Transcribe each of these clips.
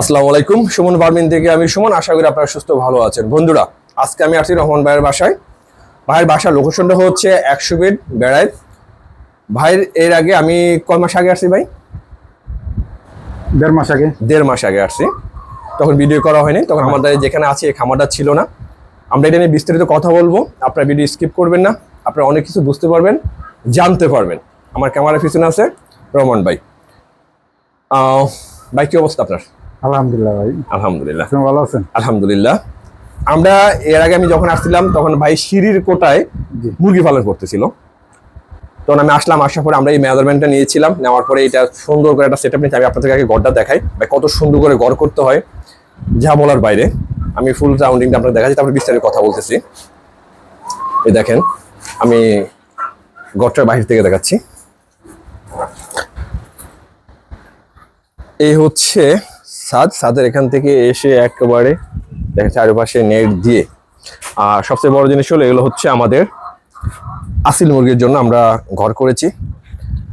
আসসালামু আলাইকুম। সুমন বার্মিন থেকে আমি সুমন। আশা করি আপনারা সুস্থ ভালো আছেন। বন্ধুরা আজকে আমি আসছি রহমান ভাইয়ের বাসায়। ভাইয়ের বাসার লোকেশনটা হচ্ছে একশো বেড বেড়ায় ভাইয়ের এর আগে আমি কয় মাস আগে আসছি ভাই? দেড় মাস আগে। দেড় মাস আগে আসছি। তখন ভিডিও করা হয়নি। তখন আমাদের যেখানে আছে এই খামারটা ছিল না। আমরা এটা নিয়ে বিস্তারিত কথা বলব। আপনার ভিডিও স্কিপ করবেন না। আপনারা অনেক কিছু বুঝতে পারবেন জানতে পারবেন। আমার ক্যামেরার পিছনে আছে রহমান ভাই। ভাই কি অবস্থা আপনার? আলহামদুলিল্লাহ ভাই। আলহামদুলিল্লাহ। আপনি ভালো আছেন? আলহামদুলিল্লাহ। আমরা এর আগে আমি যখন আসছিলাম তখন ভাই সিঁড়ির কোটায় মুরগি পালন করতেছিল। তখন আমি আসলাম আসার পরে আমরা এই মেজারমেন্টটা নিয়েছিলাম। নেওয়ার পরে এটা সুন্দর করে একটা সেট আপ নিয়েছি। আমি আপনাদেরকে আগে ঘরটা দেখাই। ভাই কত সুন্দর করে ঘর করতে হয়। যা বলার বাইরে। আমি ফুল রাউন্ডিংটা আপনাকে দেখাচ্ছি তারপরে বিস্তারিত কথা বলতেছি। এই দেখেন আমি ঘরটার বাহির থেকে দেখাচ্ছি। এই হচ্ছে সাদ, সাদের এখান থেকে এসে একেবারে দেখেন চারিপাশে নেট দিয়ে। আর সবচেয়ে বড় জিনিস হলো, এগুলো হচ্ছে আমাদের আসিল মুরগির জন্য আমরা ঘর করেছি।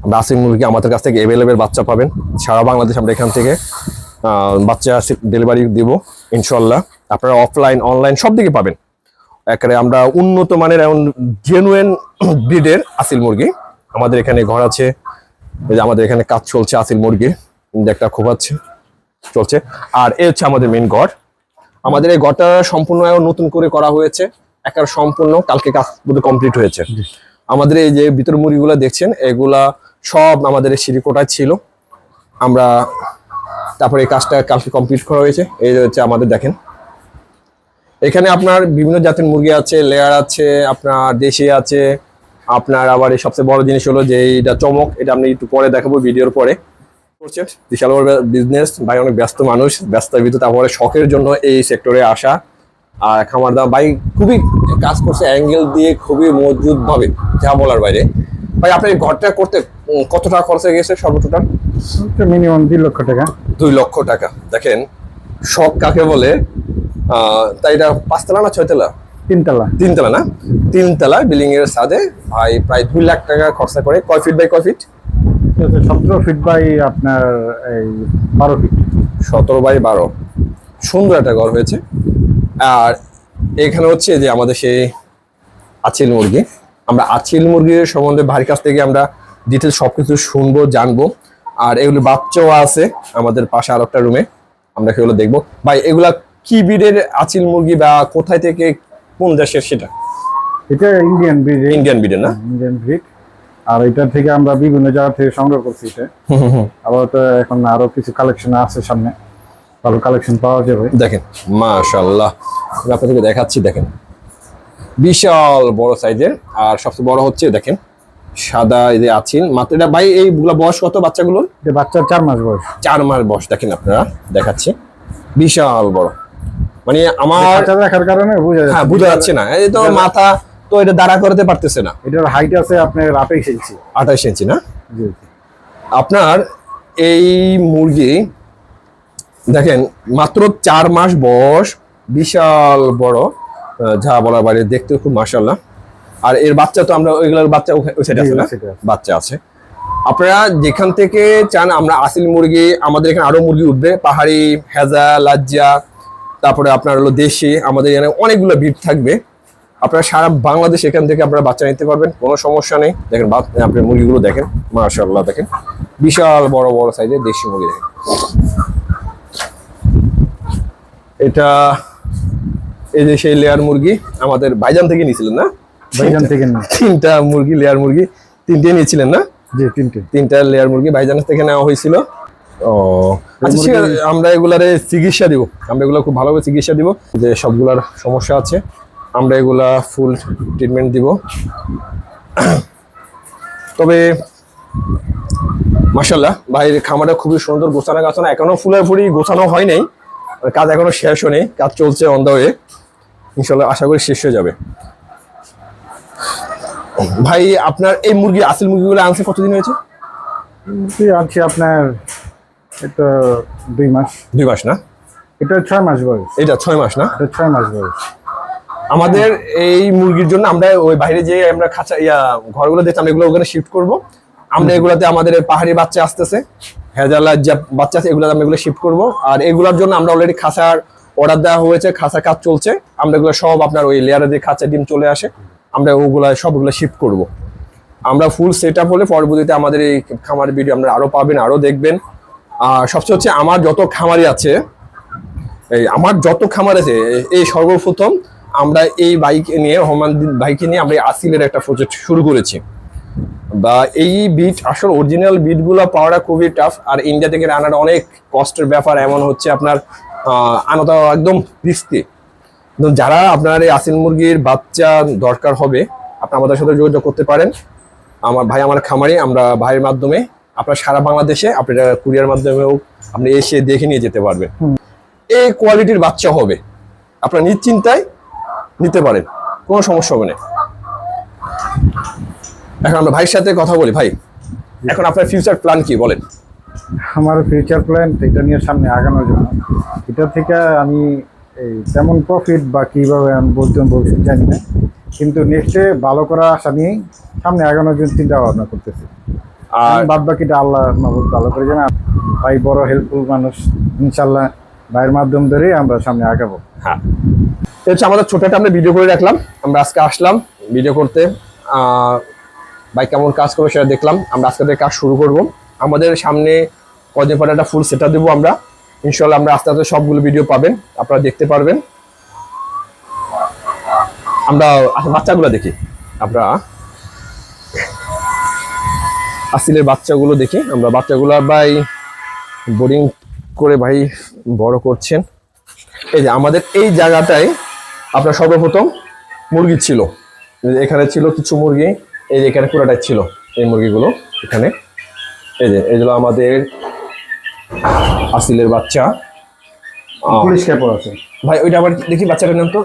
আমরা আসিল মুরগি আমাদের কাছ থেকে অ্যাভেলেবেল বাচ্চা পাবেন। সারা বাংলাদেশ আমরা এখান থেকে বাচ্চা ডেলিভারি দিব ইনশাল্লাহ আপনারা অফলাইন অনলাইন সব দিকে পাবেন। একেবারে আমরা উন্নত মানের এমন জেনুয়েন ব্রিডের আসিল মুরগি। আমাদের এখানে ঘর আছে, এই যে আমাদের এখানে কাজ চলছে আসিল মুরগির। একটা খোপাচ্ছে চলছে। আর এ হচ্ছে আমাদের মেন ঘর আমাদের এই ঘরটা সম্পূর্ণ নতুন করে করা হয়েছে। একার সম্পূর্ণ কালকে কাজ কমপ্লিট হয়েছে। আমাদের এই যে ভিতর মুড়িগুলো দেখছেন এগুলা সব আমাদের এই সিঁড়িকোটায় ছিল। আমরা তারপরে এই কাজটা কালকে কমপ্লিট করা হয়েছে। এই হচ্ছে আমাদের দেখেন। এখানে আপনার বিভিন্ন জাতের মুরগি আছে লেয়ার আছে আপনার দেশি আছে। আপনার আবার এই সবচেয়ে বড় জিনিস হলো যে এইটা চমক এটা আমি একটু পরে দেখাবো ভিডিওর পরে। করছে। বিশাল বড় বিজনেস ভাই অনেক ব্যস্ত মানুষ ব্যস্তার ভিতরে তারপরে শখের জন্য এই সেক্টরে আসা। আর খামার দাওয়া ভাই খুবই কাজ করছে অ্যাঙ্গেল দিয়ে খুবই মজবুত ভাবে যা বলার বাইরে। ভাই আপনার এই ঘরটা করতে কত টাকা খরচ হয়ে গেছে সর্বটোটাল মিনিমাম দুই লক্ষ টাকা। দুই লক্ষ টাকা। দেখেন শখ কাকে বলে? তাই এটা পাঁচতলা না ছয়তলা? তিনতলা। তিনতলা না? তিনতলা বিল্ডিং এর সাদে ভাই প্রায় দুই লাখ টাকা খরচা করে। কয় ফিট বাই কয় ফিট সতেরো ফিট বাই আপনার এই বারো ফিট সতেরো বাই বারো। সুন্দর একটা ঘর হয়েছে। আর এখানে হচ্ছে যে আমাদের সেই আচিল মুরগি। আমরা আচিল মুরগির সম্বন্ধে ভাইয়ের কাছ থেকে আমরা ডিটেলস সবকিছু শুনব জানব। আর এগুলো বাচ্চাও আছে আমাদের পাশে আর একটা রুমে আমরা সেগুলো দেখব। ভাই এগুলা কি ব্রিডের আচিল মুরগি বা কোথায় থেকে কোন দেশের সেটা? এটা ইন্ডিয়ান ব্রিড ইন্ডিয়ান ব্রিডের না? ইন্ডিয়ান ব্রিড আর এটা থেকে আমরা বিভিন্ন জায়গা থেকে সংগ্রহ করছি এটা। আবার তো এখন আরও কিছু কালেকশন আছে সামনে। ভালো কালেকশন পাওয়া যাবে। দেখেন মাশাল্লাহ আমি আপনাদেরকে দেখাচ্ছি দেখেন। বিশাল বড় সাইজের আর সবচেয়ে বড় হচ্ছে দেখেন সাদা এই যে আছেন মাত্র এটা ভাই এইগুলা বয়স কত বাচ্চাগুলোর? এটা বাচ্চার চার মাস বয়স। চার মাস বয়স দেখেন আপনারা দেখাচ্ছি। বিশাল বড়। মানে আমার দেখার কারণে হ্যাঁ বোঝা যাচ্ছে না। এই তো মাথা তো এটা দাঁড়া করতে পারতেছে না। এটার হাইট আছে আপনার আঠাইশ ইঞ্চি আঠাশ ইঞ্চি না? আপনার এই মুরগি দেখেন মাত্র চার মাস বয়স বিশাল বড় যা বলার বাইরে দেখতে খুব মাসাল্লাহ আর এর বাচ্চা তো আমরা ওইগুলোর বাচ্চা ওখা- ওই সাইডে আছে না? বাচ্চা আছে। আপনারা যেখান থেকে চান আমরা আসিল মুরগি আমাদের এখানে আরও মুরগি উঠবে পাহাড়ি হেজা লাজ্জা তারপরে আপনার হলো দেশি আমাদের এখানে অনেকগুলো ভিড় থাকবে। আপনারা সারা বাংলাদেশ এখান থেকে আপনারা বাচ্চা নিতে পারবেন কোনো সমস্যা নেই। দেখেন বাচ- আপনি মুরগিগুলো দেখেন মাশাল্লাহ দেখেন। বিশাল বড় বড় সাইজের দেশি মুরগি দেখেন। এটা এই যে সেই লেয়ার মুরগি আমাদের ভাইজান থেকে নিয়েছিলেন না? ভাইজান থেকে তিনটা মুরগি লেয়ার মুরগি তিনটে নিয়েছিলেন না? জি তিনটে। তিনটা লেয়ার মুরগি ভাইজানের থেকে নেওয়া হয়েছিল। ও আচ্ছা আমরা এগুলারে চিকিৎসা দিব। আমরা এগুলো খুব ভালোভাবে চিকিৎসা দিব। যে সবগুলার সমস্যা আছে। আমরা এগুলা ফুল ট্রিটমেন্ট দিব। তবে মাসাল্লাহ ভাইয়ের খামারটা খুবই সুন্দর গোছানো গাছানো এখনও ফুলের ফুলি গোছানো হয় নাই। কাজ এখনও শেষ হয়নি কাজ চলছে অন দ্য ওয়ে ইনশাল্লাহ আশা করি শেষ হয়ে যাবে। ভাই আপনার এই মুরগি আসল মুরগিগুলো আনছে কতদিন হয়েছে? আনছি আপনার এটা দুই মাস। দুই মাস না? এটা ছয় মাস বয়স। এটা ছয় মাস না? এটা ছয় মাস বয়স। আমাদের এই মুরগির জন্য আমরা ওই বাইরে যে আমরা খাঁচা, ইয়া, ঘরগুলো দেখছি, আমরা এগুলো ওখানে শিফট করব। আমরা এগুলাতে আমাদের পাহাড়ি বাচ্চা আসতেছে ভেজালার যা বাচ্চা আছে এগুলো আমরা এগুলো শিফট করব। আর এগুলোর জন্য আমরা অলরেডি খাঁচার অর্ডার দেওয়া হয়েছে খাসার কাজ চলছে। আমরা এগুলো সব আপনার ওই লেয়ারে দিয়ে খাঁচা ডিম চলে আসে। আমরা ওগুলা, সবগুলো শিফট করব। আমরা ফুল সেট আপ হলে পরবর্তীতে আমাদের এই খামার ভিডিও আমরা আরও পাবেন, আরও দেখবেন। আর সবচেয়ে হচ্ছে, আমার যত খামারি আছে, এই, আমার যত খামার আছে, এই সর্বপ্রথম আমরা এই বাইক নিয়ে হোমান বাইকে নিয়ে আমরা আসিলের একটা প্রজেক্ট শুরু করেছি। বা এই বিট আসল অরিজিনাল বিটগুলো পাওয়াটা খুবই টাফ আর ইন্ডিয়া থেকে আনাটা অনেক কষ্টের ব্যাপার। এমন হচ্ছে আপনার আনাটা একদম রিস্কি যারা আপনার এই আসিল মুরগির বাচ্চা দরকার হবে আপনি আমাদের সাথে যোগাযোগ করতে পারেন। আমার ভাই আমার খামারে আমরা ভাইয়ের মাধ্যমে আপনার সারা বাংলাদেশে আপনারা কুরিয়ার মাধ্যমেও আপনি এসে দেখে নিয়ে যেতে পারবেন। এই কোয়ালিটির বাচ্চা হবে। আপনার নিশ্চিন্তায় নিতে পারেন। কোনো সমস্যা হবে না। এখন আমরা ভাইয়ের সাথে কথা বলি। ভাই এখন আপনার ফিউচার প্ল্যান কি বলেন? আমার ফিউচার প্ল্যান এটা নিয়ে সামনে আগানোর জন্য। এটা থেকে আমি এই তেমন প্রফিট বা কীভাবে আমি বলতে ভবিষ্যৎ জানি না। কিন্তু নেক্সটে ভালো করা আশা নিয়েই সামনে আগানোর জন্য চিন্তা ভাবনা করতেছি। আর বাদ বাকিটা আল্লাহ মাহবুব ভালো করে জানা। ভাই বড় হেল্পফুল মানুষ ইনশাল্লাহ ভাইয়ের মাধ্যম ধরেই আমরা সামনে আগাবো। হ্যাঁ। হচ্ছে আমাদের ছোট একটা আমরা ভিডিও করে রাখলাম। আমরা আজকে আসলাম ভিডিও করতে। ভাই কেমন কাজ করবে সেটা দেখলাম। আমরা আজকে থেকে কাজ শুরু করব। আমাদের সামনে কদিন পরে একটা ফুল সেটা দেবো আমরা। ইনশাল্লাহ আমরা আস্তে আস্তে সবগুলো ভিডিও পাবেন। আপনারা দেখতে পারবেন। আমরা আচ্ছা, বাচ্চাগুলো দেখি। আমরা আসিলের বাচ্চাগুলো দেখি। আমরা বাচ্চাগুলো ভাই বোরিং করে ভাই বড় করছেন। এই যে আমাদের এই জায়গাটায় আপনার সর্বপ্রথম মুরগি ছিল। এখানে ছিল কিছু মুরগি এই যে এখানে পুরোটাই ছিল এই মুরগিগুলো এখানে। এই যে এগুলো আমাদের আসিলের বাচ্চা। পুলিশ ক্যাপও আছে। ভাই ওইটা আবার দেখি বাচ্চাটার নাম তো।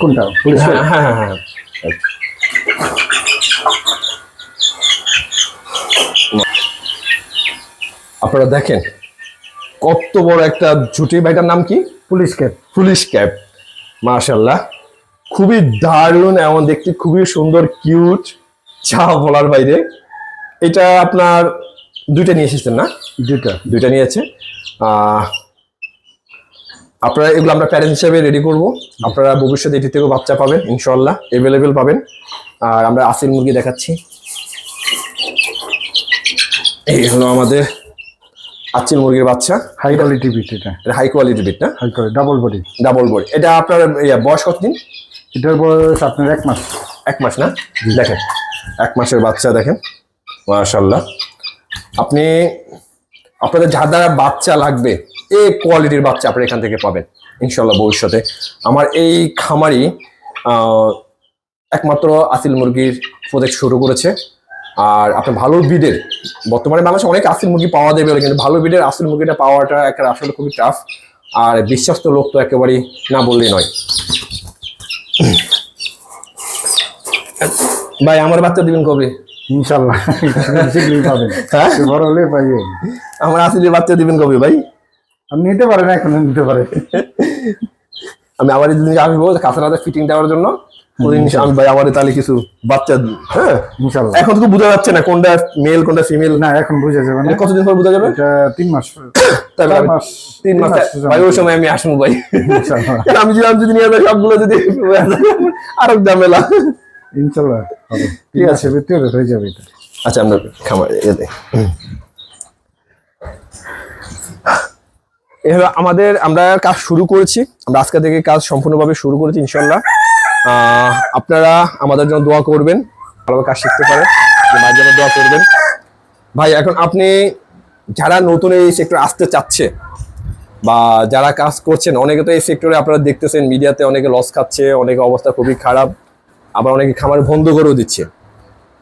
কোনটা? পুলিশ হ্যাঁ হ্যাঁ হ্যাঁ হ্যাঁ। আপনারা দেখেন কত বড় একটা জুটি ভাইটার নাম কি? পুলিশ ক্যাপ পুলিশ ক্যাপ মাশাল্লাহ খুবই দারুণ এমন দেখতে খুবই সুন্দর কিউট। চা বলার বাইরে। এটা আপনার দুইটা নিয়ে এসেছেন না? দুইটা। দুইটা নিয়েছে আপনারা এগুলো আমরা প্যারেন্ট হিসেবে রেডি করব। আপনারা ভবিষ্যতে এটি থেকেও বাচ্চা পাবেন ইনশাল্লাহ এভেলেবেল পাবেন। আর আমরা আসিল মুরগি দেখাচ্ছি। এই হলো আমাদের আচিল মুরগির বাচ্চা। হাই কোয়ালিটি বিট এটা। এটা হাই কোয়ালিটি বিট না? High quality double body double body এটা আপনার বয়স কতদিন? এটার বয়স আপনার এক মাস। এক মাস না? দেখেন এক মাসের বাচ্চা দেখেন। মাশাল্লাহ আপনি আপনাদের যা দ্বারা বাচ্চা লাগবে এই কোয়ালিটির বাচ্চা আপনি এখান থেকে পাবেন ইনশাল্লাহ ভবিষ্যতে। আমার এই খামারি একমাত্র আসিল মুরগির প্রজেক্ট শুরু করেছে। আর আপনার ভালো বিডের বর্তমানে বাংলাদেশে অনেক আসিল মুরগি পাওয়া যাবে কিন্তু ভালো বিডের আসিল মুরগিটা পাওয়াটা একটা আসলে খুবই টাফ আর বিশ্বাস্ত লোক তো একেবারেই না বললেই নয়। ভাই আমার বাচ্চা দিবেন কবে? ইনশাল্লাহ পাবেন। হ্যাঁ? সে বড় হলে পাইবে আমার বাচ্চা দিবেন কবে ভাই? আপনি নিতে পারেন এখন নিতে পারেন আমি আবার আসব কাঁচারাতে ফিটিং দেওয়ার জন্য। আমি ভাই আমার তাহলে কিছু বাচ্চা হ্যাঁ এখন তো বোঝা যাচ্ছে না কোনটা মেল কোনটা ফিমেল না এখন বুঝে যাবে না। কতদিন পর বোঝা যাবে? তিন মাস। তিন মাস। ভাই ওই সময় আমি আসব ভাই। আমি যদি আমি যদি নিয়ে যাই সবগুলো যদি আরও ঝামেলা। ইনশাল্লাহ ঠিক আছে। ভিতরে হয়ে যাবে এটা। আচ্ছা আমরা খামার এতে এভাবে আমাদের আমরা কাজ শুরু করেছি। আমরা আজকে থেকে কাজ সম্পূর্ণভাবে শুরু করেছি ইনশাল্লাহ। আপনারা আমাদের জন্য দোয়া করবেন ভালোভাবে কাজ শিখতে পারে ভাইয়ের জন্য দোয়া করবেন ভাই এখন আপনি যারা নতুন এই সেক্টর আসতে চাচ্ছে বা যারা কাজ করছেন অনেকে তো এই সেক্টরে আপনারা দেখতেছেন মিডিয়াতে অনেকে লস খাচ্ছে অনেকে অবস্থা খুবই খারাপ আবার অনেকে খামার বন্ধ করেও দিচ্ছে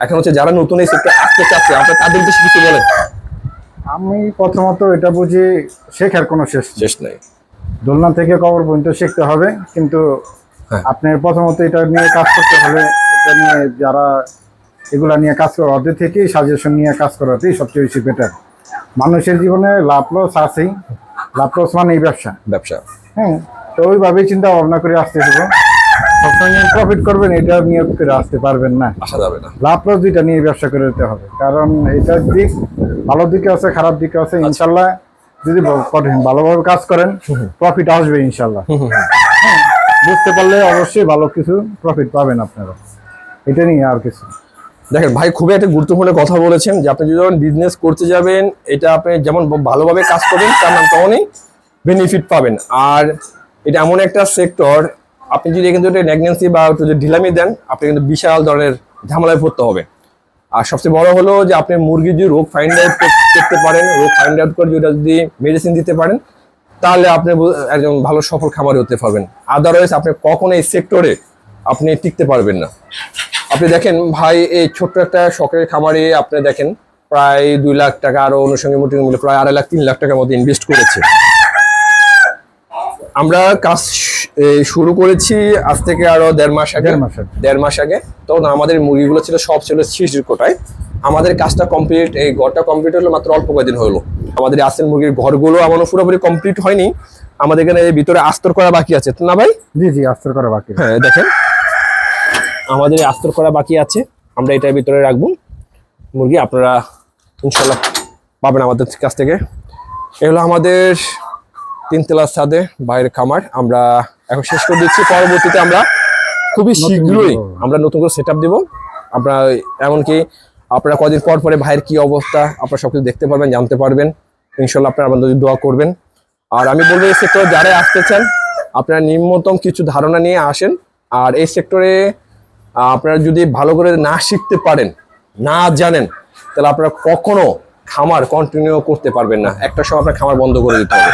এখন হচ্ছে যারা নতুন এই সেক্টর আসতে চাচ্ছে আপনার তাদের উদ্দেশ্যে কিছু বলেন আমি প্রথমত এটা বুঝি শেখার কোনো শেষ। শেষ নাই দোলনা থেকে কবর পর্যন্ত শিখতে হবে কিন্তু। আপনার প্রথমত এটা নিয়ে কাজ করতে হলে এটা নিয়ে যারা এগুলা নিয়ে কাজ করা ওদের থেকেই সাজেশন নিয়ে কাজ করাতেই সবচেয়ে বেশি বেটার মানুষের জীবনে লাভ লস আছেই। লাভ লস মানে এই ব্যবসা। ব্যবসা। হ্যাঁ তো ওইভাবেই চিন্তা ভাবনা করে আসতে হবে সবসময় প্রফিট করবেন এটা নিয়োগ করে আসতে পারবেন না। আসা যাবে না। লাভ লস দুইটা নিয়ে ব্যবসা করে দিতে হবে। কারণ এটার দিক ভালো দিকে আছে খারাপ দিকে আছে আচ্ছা। ইনশাল্লাহ যদি কঠিন ভালোভাবে কাজ করেন প্রফিট আসবে ইনশাল্লাহ। হ্যাঁ, বুঝতে পারলে অবশ্যই ভালো কিছু প্রফিট পাবেন আপনারা। এটা নিয়ে আর কিছু দেখেন, ভাই খুবই একটা গুরুত্বপূর্ণ কথা বলেছেন যে আপনি যখন বিজনেস করতে যাবেন, এটা আপনি যেমন ভালোভাবে কাজ করবেন, তার নাম তেমনই বেনিফিট পাবেন। আর এটা এমন একটা সেক্টর আপনি যদি এখান থেকে ন্যাগনেন্সি বা একটু যদি ঢিলামি দেন, আপনি কিন্তু বিশাল ধরনের ঝামেলায় পড়তে হবে। আর সবচেয়ে বড় হলো যে আপনি মুরগির যদি রোগ ফাইন্ড আউট করতে পারেন, রোগ ফাইন্ড আউট করে যদি মেডিসিন দিতে পারেন তাহলে আপনি একজন ভালো সফল খামারি হতে পারবেন। আদারওয়াইজ আপনি কখনো এই সেক্টরে আপনি টিকতে পারবেন না। আপনি দেখেন ভাই, এই ছোট্ট একটা শখের খামারে আপনি দেখেন, প্রায় দুই লাখ টাকা আরও অনুষঙ্গে মিলে প্রায় আড়াই লাখ, তিন লাখ টাকার মতো ইনভেস্ট করেছে। আমরা কাজ শুরু করেছি আজ থেকে আরও দেড় মাস আগে। দেড় মাস আগে। তখন আমাদের মুরগিগুলো ছিল সব ছিল শিশির কোটায়। আমাদের কাজটা কমপ্লিট এই ঘরটা কমপ্লিট হলো মাত্র অল্প কয়েকদিন হলো। আমাদের আসেন মুরগির ঘরগুলো এমনও পুরোপুরি কমপ্লিট হয়নি। আমাদের এখানে ভিতরে আস্তর করা বাকি আছে তো না ভাই? জি জি আস্তর করা বাকি হ্যাঁ দেখেন। আমাদের আস্তর করা বাকি আছে। আমরা এটার ভিতরে রাখব। মুরগি আপনারা ইনশাল্লাহ পাবেন আমাদের কাছ থেকে। এগুলো আমাদের তিনতলা ছাদে বাইরের খামার। আমরা এখন শেষ করে দিচ্ছি। পরবর্তীতে আমরা খুবই শীঘ্রই আমরা নতুন করে সেট আপ দেবো। আপনারা এমনকি আপনারা কদিন পর পরে ভাইয়ের কি অবস্থা আপনারা সবকিছু দেখতে পারবেন জানতে পারবেন। ইনশাল্লাহ আপনারা আমাদের দোয়া করবেন। আর আমি বলব এই সেক্টরে যারা আসতে চান আপনারা নিম্নতম কিছু ধারণা নিয়ে আসেন। আর এই সেক্টরে আপনারা যদি ভালো করে না শিখতে পারেন না জানেন তাহলে আপনারা কখনো খামার কন্টিনিউ করতে পারবেন না। একটা সময় আপনার খামার বন্ধ করে দিতে হবে।